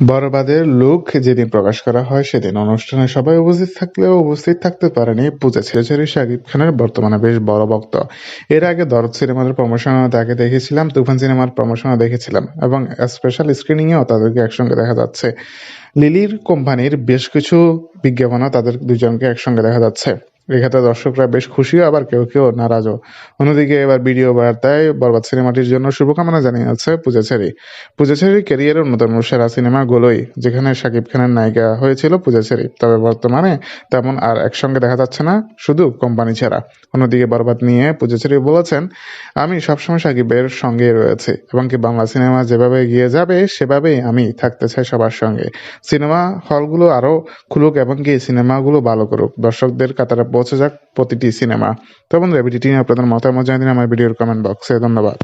বরবাদের লুক যেদিন প্রকাশ করা হয়, সেদিন অনুষ্ঠানে সবাই উপস্থিত থাকলেও উপস্থিত থাকতে পারেনি পূজা ছেড়েছেড়ে শাকিব খানের বর্তমানে বেশ বড় ভক্ত। এর আগে দরদ সিনেমার প্রমোশনে তাকে দেখেছিলাম, তুফান সিনেমার প্রমোশনে দেখেছিলাম এবং স্পেশাল স্ক্রিনিংয়েও তাদেরকে একসঙ্গে দেখা যাচ্ছে। লিলির কোম্পানির বেশ কিছু বিজ্ঞাপনও তাদের দুজনকে একসঙ্গে দেখা যাচ্ছে। এক্ষেত্রে দর্শকরা বেশ খুশিও, আবার কেউ কেউ নারাজও। অন্যদিকে এবার ভিডিও বার্তায় বরবাদ সিনেমাটির জন্য শুভকামনা জানিয়েছে পূজাচেরি পূজাচেরির ক্যারিয়ারের অন্যতম সেরা সিনেমা গোলই, যেখানে শাকিব খানের নায়িকা হয়েছিল পূজাচেরি তবে বর্তমানে তেমন আর একসঙ্গে দেখা যাচ্ছে না, শুধু কোম্পানি ছাড়া। অন্যদিকে বরবাদ নিয়ে পূজাচেরি বলেছেন, আমি সবসময় শাকিবের সঙ্গে রয়েছে, এবং কি বাংলা সিনেমা যেভাবে এগিয়ে যাবে, সেভাবেই আমি থাকতে চাই সবার সঙ্গে। সিনেমা হলগুলো আরও খুলুক, এবং কি সিনেমাগুলো ভালো করুক। দর্শকদের কাতারে পৌঁছে যাক, প্রতিটি সিনেমা তো বন্ধুরা ভিডিওটি নিয়ে আপনাদের মতামত জানিয়ে দিন আমার ভিডিওর কমেন্ট বক্সে ধন্যবাদ।